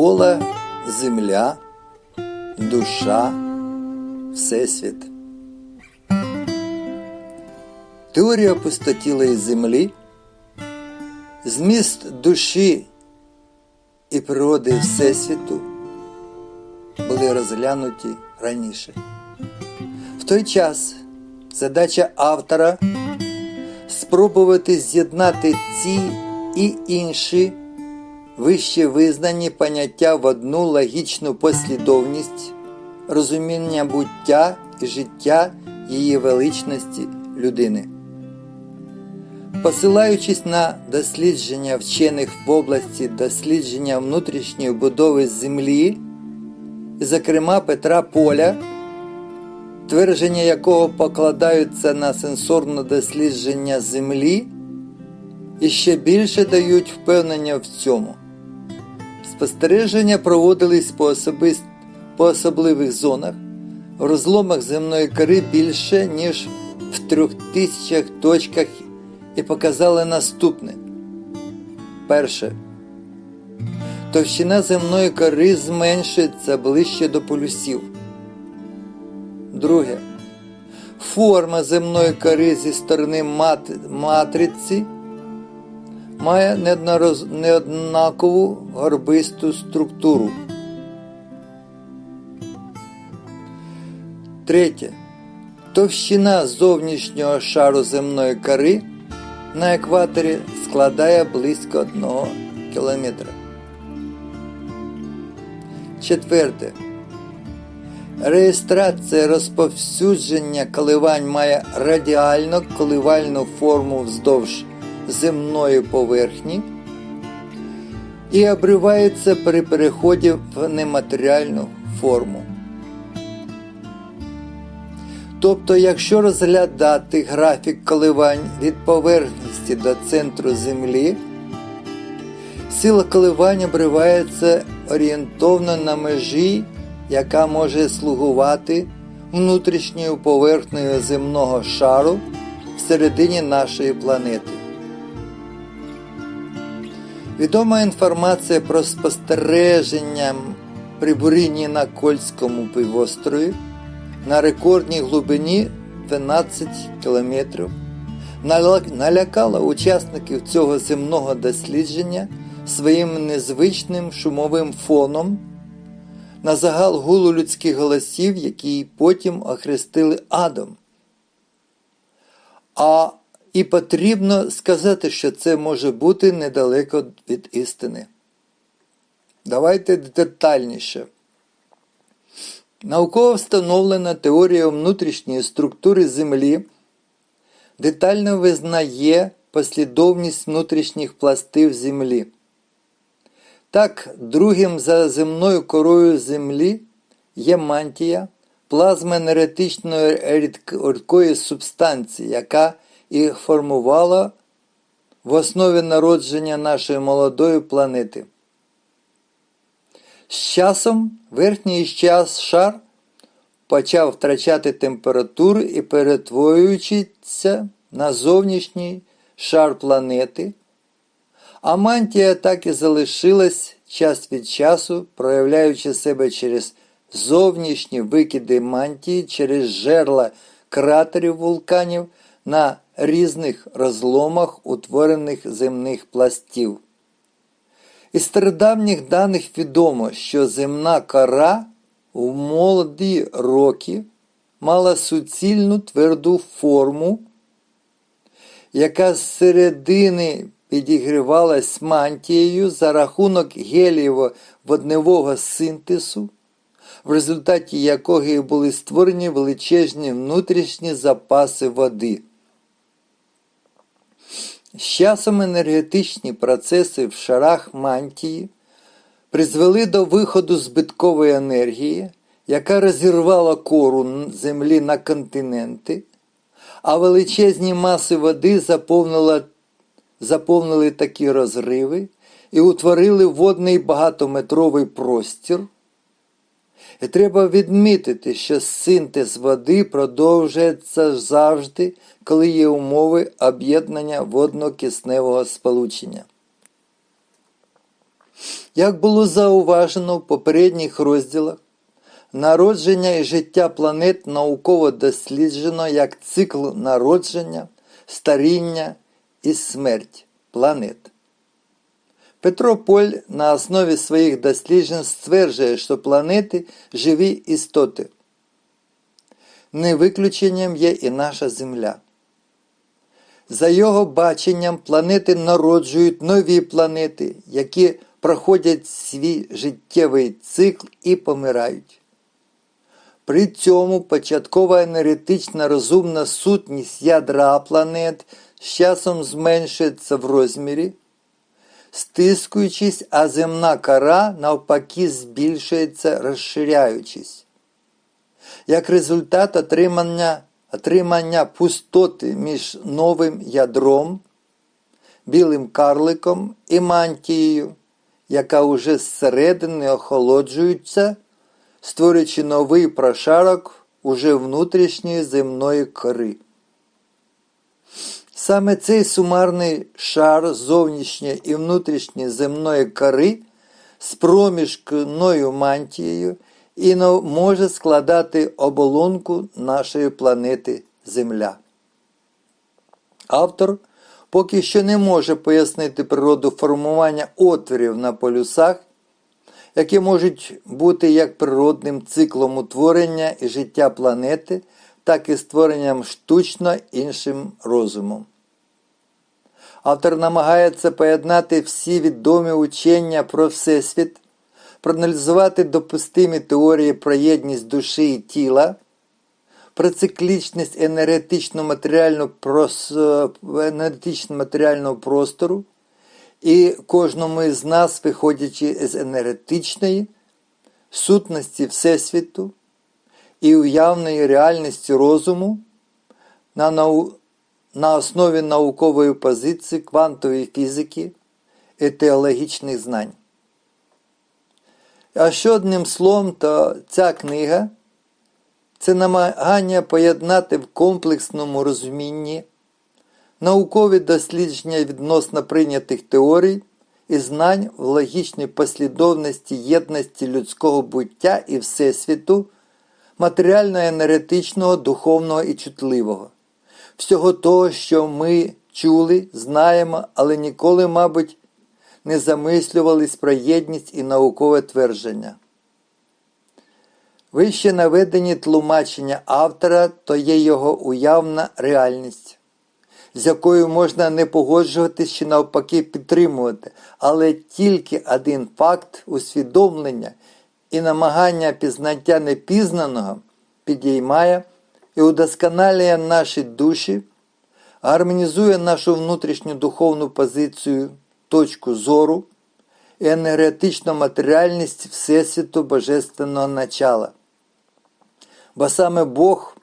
довкола земля, душа, Всесвіт. Теорія пустотілої землі, зміст душі і природи Всесвіту були розглянуті раніше. В той час задача автора спробувати з'єднати ці і інші вище визнані поняття в одну логічну послідовність розуміння буття і життя її величності людини. Посилаючись на дослідження вчених в області дослідження внутрішньої будови землі, зокрема Петра Поля, твердження якого покладаються на сенсорне дослідження землі, і ще більше дають впевнення в цьому. Спостереження проводились по, особист... по особливих зонах, в розломах земної кори більше, ніж в трьох тисячах точках і показали наступне. Перше. Товщина земної кори зменшується ближче до полюсів. Друге. Форма земної кори зі сторони мат... матриці має неоднакову горбисту структуру. Третє. Товщина зовнішнього шару земної кори на екваторі складає близько 1 кілометра. Четверте. Реєстрація розповсюдження коливань має радіально коливальну форму вздовж земної поверхні і обривається при переході в нематеріальну форму. Тобто, якщо розглядати графік коливань від поверхності до центру Землі, сила коливань обривається орієнтовно на межі, яка може слугувати внутрішньою поверхнею земного шару всередині нашої планети. Відома інформація про спостереження при бурінні на Кольському півострові на рекордній глибині 12 кілометрів налякала учасників цього земного дослідження своїм незвичним шумовим фоном на загал гулу людських голосів, які потім охрестили адом. А і потрібно сказати, що це може бути недалеко від істини. Давайте детальніше. Науково встановлена теорія внутрішньої структури Землі детально визнає послідовність внутрішніх пластив Землі. Так, другим за земною корою Землі є мантія, плазма енергетичної рідкої субстанції, яка і формувала в основі народження нашої молодої планети. З часом верхній час шар почав втрачати температуру і перетворюючися на зовнішній шар планети, а мантія так і залишилась час від часу, проявляючи себе через зовнішні викиди мантії, через жерла кратерів вулканів на різних розломах утворених земних пластів. Із стародавніх даних відомо, що земна кора в молоді роки мала суцільну тверду форму, яка з середини підігрівалась мантією за рахунок гелієво-водневого синтезу, в результаті якого були створені величезні внутрішні запаси води. З часом енергетичні процеси в шарах мантії призвели до виходу збиткової енергії, яка розірвала кору Землі на континенти, а величезні маси води заповнили, заповнили такі розриви і утворили водний багатометровий простір. І треба відмітити, що синтез води продовжується завжди, коли є умови об'єднання водно-кисневого сполучення. Як було зауважено в попередніх розділах, народження і життя планет науково досліджено як цикл народження, старіння і смерть планет. Петро Поль на основі своїх досліджень стверджує, що планети живі істоти. Не виключенням є і наша Земля. За його баченням, планети народжують нові планети, які проходять свій життєвий цикл і помирають. При цьому початкова енергетична розумна сутність ядра планет з часом зменшується в розмірі, стискуючись, а земна кора навпаки збільшується, розширяючись. Як результат отримання, отримання пустоти між новим ядром, білим карликом і мантією, яка уже зсередини охолоджується, створюючи новий прошарок уже внутрішньої земної кори. Саме цей сумарний шар зовнішньої і внутрішньої земної кори з проміжкною мантією і може складати оболонку нашої планети Земля. Автор поки що не може пояснити природу формування отворів на полюсах, які можуть бути як природним циклом утворення і життя планети, так і створенням штучно іншим розумом. Автор намагається поєднати всі відомі учення про Всесвіт, проаналізувати допустимі теорії про єдність душі і тіла, про циклічність енергетично-матеріального простору і кожному із нас, виходячи з енергетичної сутності Всесвіту і уявної реальності розуму на нау на основі наукової позиції квантової фізики і теологічних знань. А ще одним словом, то ця книга це намагання поєднати в комплексному розумінні наукові дослідження відносно прийнятих теорій і знань в логічній послідовності єдності людського буття і Всесвіту, матеріально-енергетичного, духовного і чутливого всього того, що ми чули, знаємо, але ніколи, мабуть, не замислювались про єдність і наукове твердження. Вище наведені тлумачення автора то є його уявна реальність, з якою можна не погоджуватись чи навпаки підтримувати, але тільки один факт усвідомлення і намагання пізнаття непізнаного підіймає і удосконалює наші душі, гармонізує нашу внутрішню духовну позицію, точку зору і енергетичну матеріальність Всесвіту Божественного начала. Бо саме Бог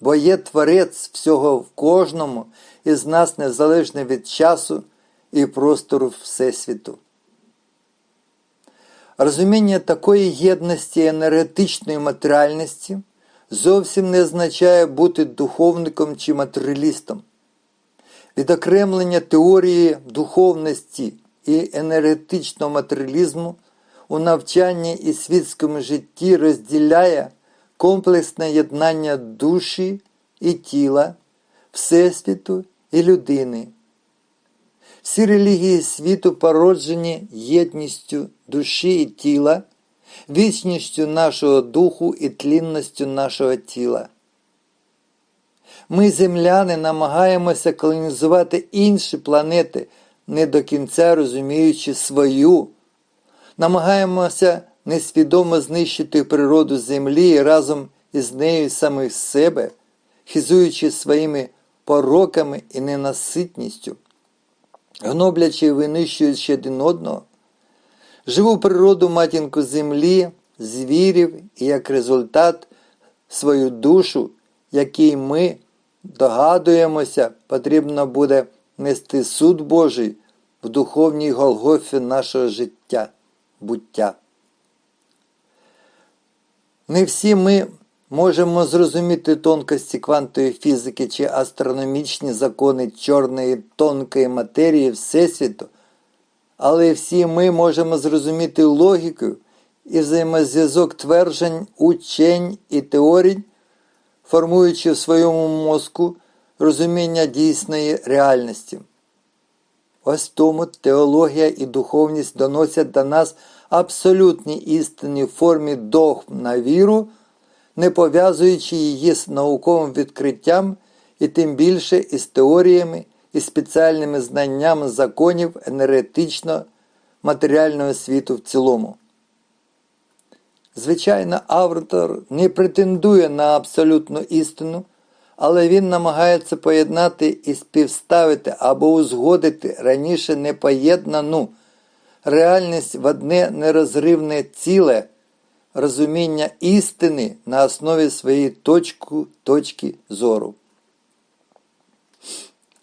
бо є, творець всього в кожному із нас незалежно від часу і простору Всесвіту. Розуміння такої єдності енергетичної матеріальності зовсім не означає бути духовником чи матеріалістом. Відокремлення теорії духовності і енергетичного матеріалізму у навчанні і світському житті розділяє комплексне єднання душі і тіла, Всесвіту і людини. Всі релігії світу породжені єдністю душі і тіла вічністю нашого духу і тлінністю нашого тіла. Ми, земляни, намагаємося колонізувати інші планети, не до кінця розуміючи свою, намагаємося несвідомо знищити природу Землі і разом із нею самих себе, хизуючи своїми пороками і ненаситністю, гноблячи і винищуючи один одного живу природу матінку землі, звірів і як результат свою душу, якій ми догадуємося, потрібно буде нести суд Божий в духовній Голгофі нашого життя, буття. Не всі ми можемо зрозуміти тонкості квантової фізики чи астрономічні закони чорної тонкої матерії Всесвіту, але всі ми можемо зрозуміти логіку і взаємозв'язок тверджень, учень і теорій, формуючи в своєму мозку розуміння дійсної реальності. Ось тому теологія і духовність доносять до нас абсолютні істини в формі догм на віру, не пов'язуючи її з науковим відкриттям і тим більше із теоріями і спеціальними знаннями законів енергетично матеріального світу в цілому. Звичайно, автор не претендує на абсолютну істину, але він намагається поєднати і співставити або узгодити раніше непоєднану реальність в одне нерозривне ціле розуміння істини на основі своєї точки, точки зору.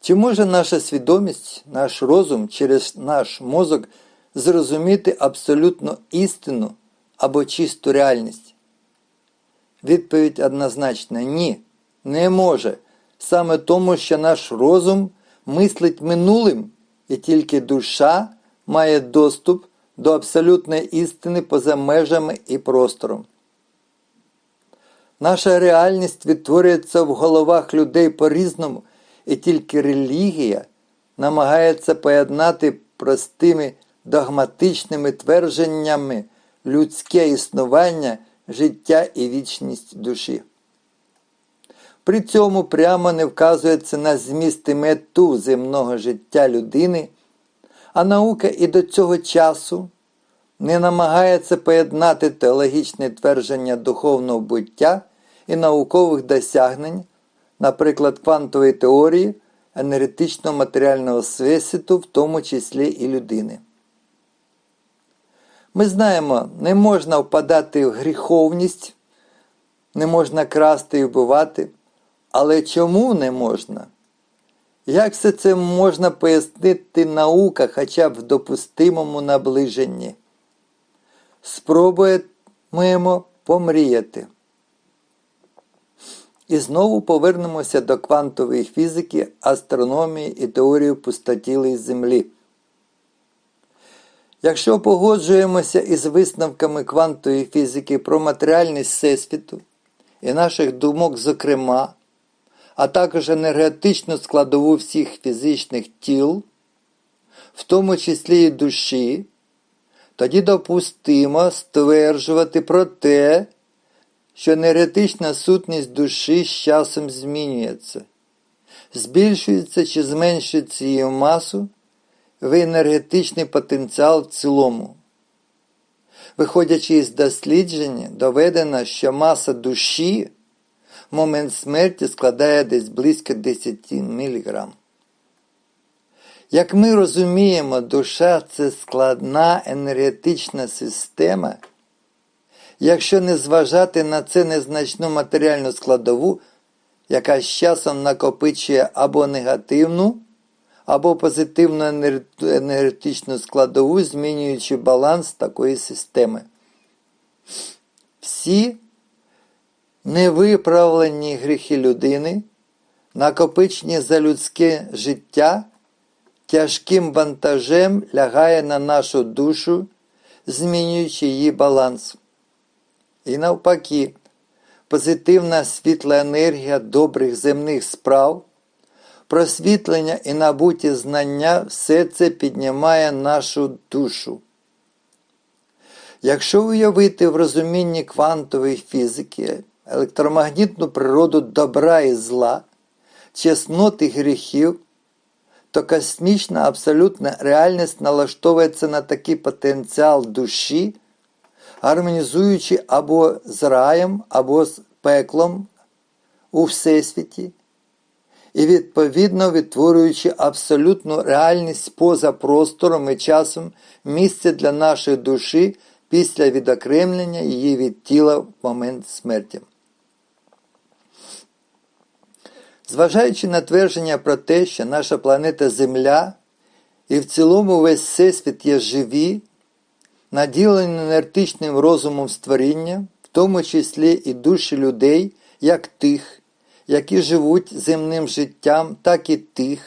Чи може наша свідомість, наш розум через наш мозок зрозуміти абсолютно істину або чисту реальність? Відповідь однозначна ні, не може. Саме тому, що наш розум мислить минулим, і тільки душа має доступ до абсолютної істини поза межами і простором. Наша реальність відтворюється в головах людей по-різному, і тільки релігія намагається поєднати простими догматичними твердженнями людське існування, життя і вічність душі. При цьому прямо не вказується на зміст і мету земного життя людини, а наука і до цього часу не намагається поєднати теологічне твердження духовного буття і наукових досягнень, наприклад, квантової теорії енергетичного матеріального всесвіту, в тому числі і людини. Ми знаємо, не можна впадати в гріховність, не можна красти і вбивати. Але чому не можна? Як все це можна пояснити наука хоча б в допустимому наближенні? Спробуємо помріяти. І знову повернемося до квантової фізики, астрономії і теорії пустотілої Землі. Якщо погоджуємося із висновками квантової фізики про матеріальність Всесвіту і наших думок, зокрема, а також енергетичну складову всіх фізичних тіл, в тому числі і душі, тоді допустимо стверджувати про те, що енергетична сутність душі з часом змінюється, збільшується чи зменшується її масу в енергетичний потенціал в цілому. Виходячи із дослідження, доведено, що маса душі момент смерті складає десь близько 10 мг. Як ми розуміємо, душа це складна енергетична система. Якщо не зважати на це незначну матеріальну складову, яка з часом накопичує або негативну, або позитивну енергетичну складову, змінюючи баланс такої системи. Всі невиправлені гріхи людини, накопичені за людське життя, тяжким вантажем лягає на нашу душу, змінюючи її баланс. І навпаки, позитивна світла енергія добрих земних справ, просвітлення і набуті знання все це піднімає нашу душу. Якщо уявити в розумінні квантової фізики, електромагнітну природу добра і зла, чеснот і гріхів, то космічна абсолютна реальність налаштовується на такий потенціал душі, гармонізуючи або з раєм, або з пеклом у Всесвіті, і відповідно відтворюючи абсолютну реальність поза простором і часом місце для нашої душі після відокремлення її від тіла в момент смерті. Зважаючи на твердження про те, що наша планета Земля і в цілому весь всесвіт є живі, наділені енергетичним розумом створіння, в тому числі і душі людей, як тих, які живуть земним життям, так і тих,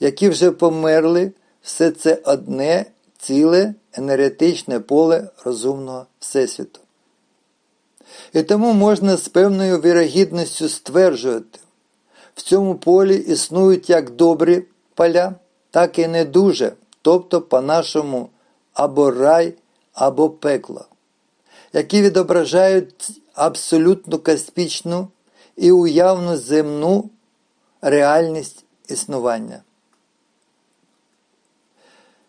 які вже померли, все це одне ціле енергетичне поле розумного Всесвіту. І тому можна з певною вірогідністю стверджувати, в цьому полі існують як добрі поля, так і не дуже, тобто, по-нашому, або рай, або пекло, які відображають абсолютну космічну і уявну земну реальність існування.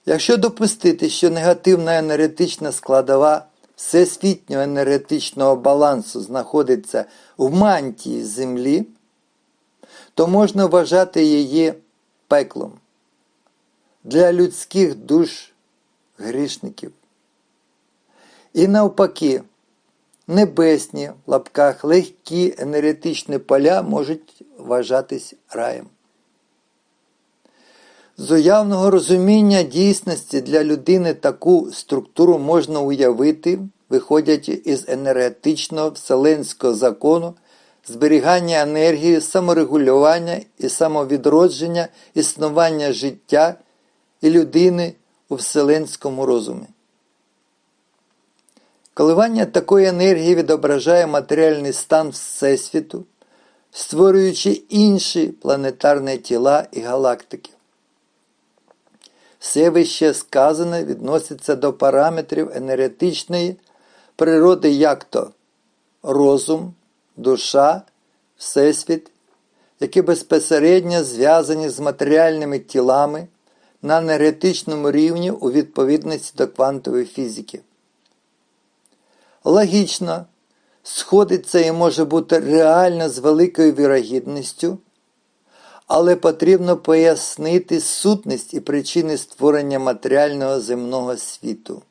Якщо допустити, що негативна енергетична складова всесвітнього енергетичного балансу знаходиться в мантії Землі, то можна вважати її пеклом для людських душ грішників. І навпаки, небесні в лапках легкі енергетичні поля можуть вважатись раєм. З уявного розуміння дійсності для людини таку структуру можна уявити, виходячи із енергетичного вселенського закону, зберігання енергії, саморегулювання і самовідродження, існування життя і людини у вселенському розумі. Коливання такої енергії відображає матеріальний стан Всесвіту, створюючи інші планетарні тіла і галактики. Все вище сказане відноситься до параметрів енергетичної природи як то розум, душа, всесвіт, які безпосередньо зв'язані з матеріальними тілами на енергетичному рівні у відповідності до квантової фізики. Логічно, сходиться і може бути реально з великою вірогідністю але потрібно пояснити сутність і причини створення матеріального земного світу.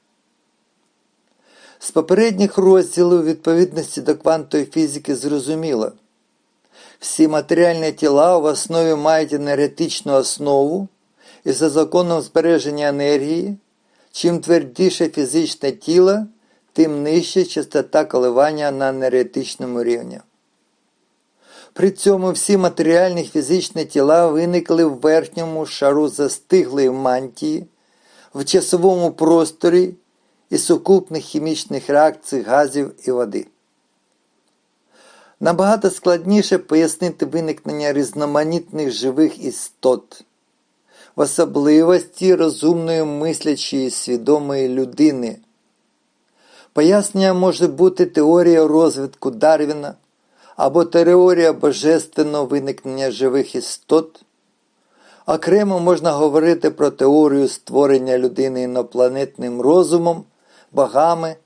З попередніх розділів відповідності до квантової фізики зрозуміло, всі матеріальні тіла в основі мають енергетичну основу і за законом збереження енергії, чим твердіше фізичне тіло, тим нижча частота коливання на енергетичному рівні. При цьому всі матеріальні фізичні тіла виникли в верхньому шару застиглої мантії, в часовому просторі і сукупних хімічних реакцій газів і води. Набагато складніше пояснити виникнення різноманітних живих істот, в особливості розумної мислячої свідомої людини. Пояснення може бути теорія розвитку Дарвіна або теорія божественного виникнення живих істот. Окремо можна говорити про теорію створення людини інопланетним розумом, богами,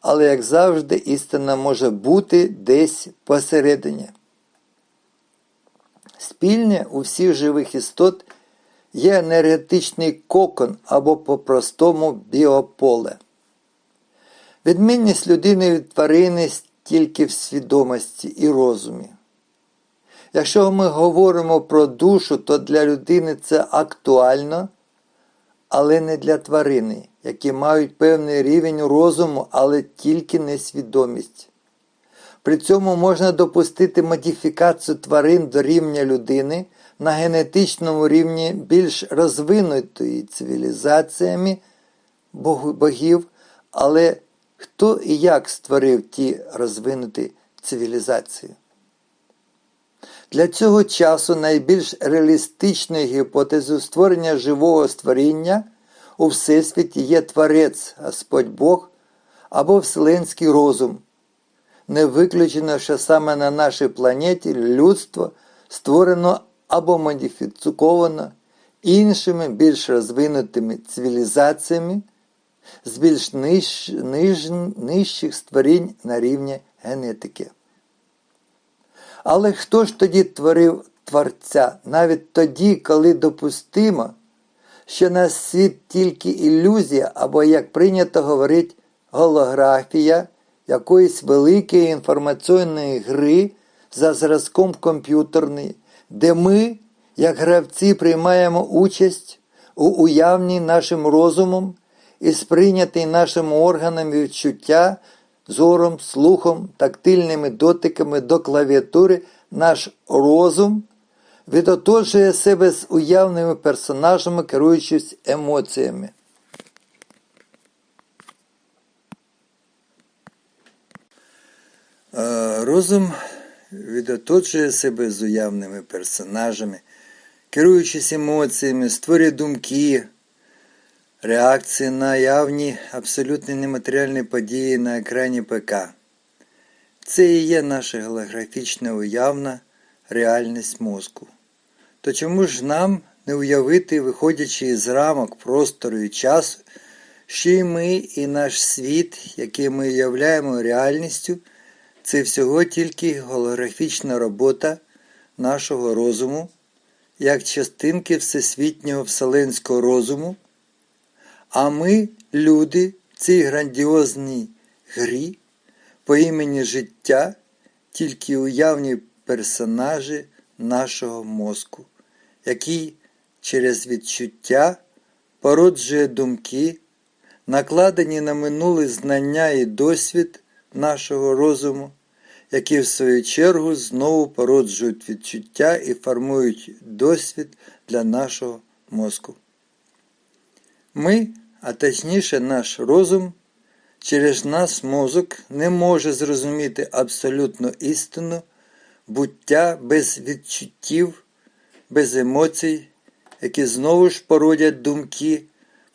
але, як завжди, істина може бути десь посередині. Спільне у всіх живих істот є енергетичний кокон або по-простому біополе. Відмінність людини від тварини тільки в свідомості і розумі. Якщо ми говоримо про душу, то для людини це актуально, але не для тварини, які мають певний рівень розуму, але тільки несвідомість. При цьому можна допустити модифікацію тварин до рівня людини на генетичному рівні більш розвинутої цивілізаціями богів, але хто і як створив ті розвинуті цивілізації. Для цього часу найбільш реалістичною гіпотезою створення живого створіння у Всесвіті є Творець Господь Бог або Вселенський розум. Не виключено, що саме на нашій планеті людство створено або модифіковано іншими більш розвинутими цивілізаціями з більш ниж, ниж, нижчих створінь на рівні генетики. Але хто ж тоді творив Творця? Навіть тоді, коли допустимо, що на світ тільки ілюзія, або, як прийнято говорить, голографія якоїсь великої інформаційної гри за зразком комп'ютерної, де ми, як гравці, приймаємо участь у уявній нашим розумом і сприйнятий нашими органами відчуття, зором, слухом, тактильними дотиками до клавіатури наш розум відоточує себе з уявними персонажами, керуючись емоціями. Е, розум відоточує себе з уявними персонажами, керуючись емоціями, створює думки реакції на явні абсолютно нематеріальні події на екрані ПК. Це і є наша голографічна уявна реальність мозку. То чому ж нам не уявити, виходячи із рамок простору і часу, що і ми, і наш світ, який ми уявляємо реальністю, це всього тільки голографічна робота нашого розуму, як частинки всесвітнього вселенського розуму, а ми, люди, в цій грандіозній грі по імені життя, тільки уявні персонажі нашого мозку, який через відчуття породжує думки, накладені на минуле знання і досвід нашого розуму, які в свою чергу знову породжують відчуття і формують досвід для нашого мозку. Ми, а точніше наш розум, через наш мозок не може зрозуміти абсолютну істину буття без відчуттів, без емоцій, які знову ж породять думки,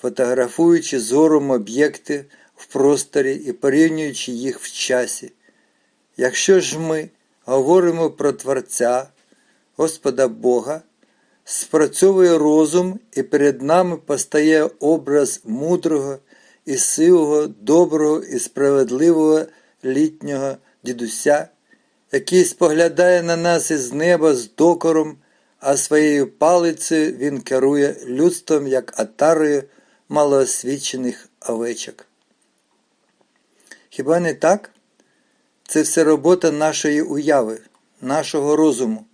фотографуючи зором об'єкти в просторі і порівнюючи їх в часі. Якщо ж ми говоримо про Творця, Господа Бога, спрацьовує розум, і перед нами постає образ мудрого і сивого, доброго і справедливого літнього дідуся, який споглядає на нас із неба з докором, а своєю палицею він керує людством як атарою малоосвічених овечок. Хіба не так? Це все робота нашої уяви, нашого розуму.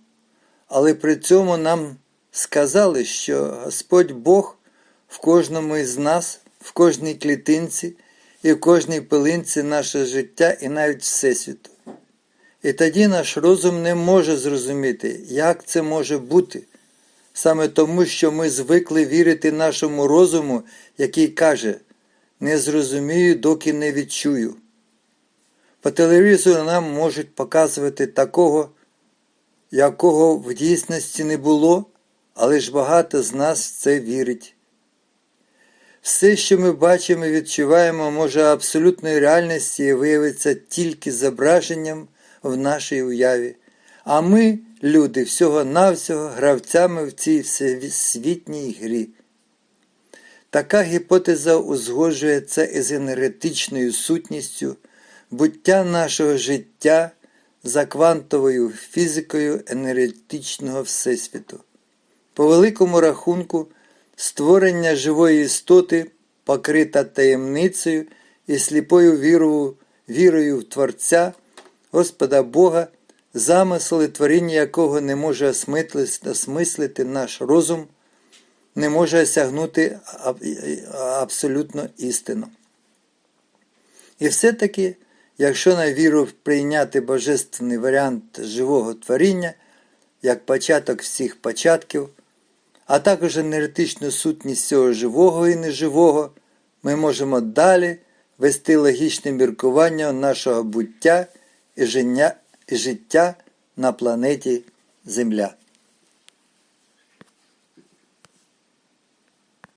Але при цьому нам сказали, що Господь Бог в кожному із нас, в кожній клітинці і в кожній пилинці наше життя і навіть Всесвіту. І тоді наш розум не може зрозуміти, як це може бути, саме тому, що ми звикли вірити нашому розуму, який каже, не зрозумію, доки не відчую. По телевізору нам можуть показувати такого, якого в дійсності не було, але ж багато з нас в це вірить. Все, що ми бачимо і відчуваємо, може абсолютної реальності виявиться тільки зображенням в нашій уяві. А ми, люди, всього-навсього гравцями в цій всесвітній грі. Така гіпотеза узгоджується із енергетичною сутністю буття нашого життя за квантовою фізикою енергетичного Всесвіту. По великому рахунку, створення живої істоти покрита таємницею і сліпою вірою, вірою в Творця, Господа Бога, замисли творіння якого не може осмислити наш розум, не може осягнути абсолютно істину. І все-таки Якщо на віру прийняти божественний варіант живого творіння, як початок всіх початків, а також енергетичну сутність всього живого і неживого, ми можемо далі вести логічне міркування нашого буття і життя на планеті Земля.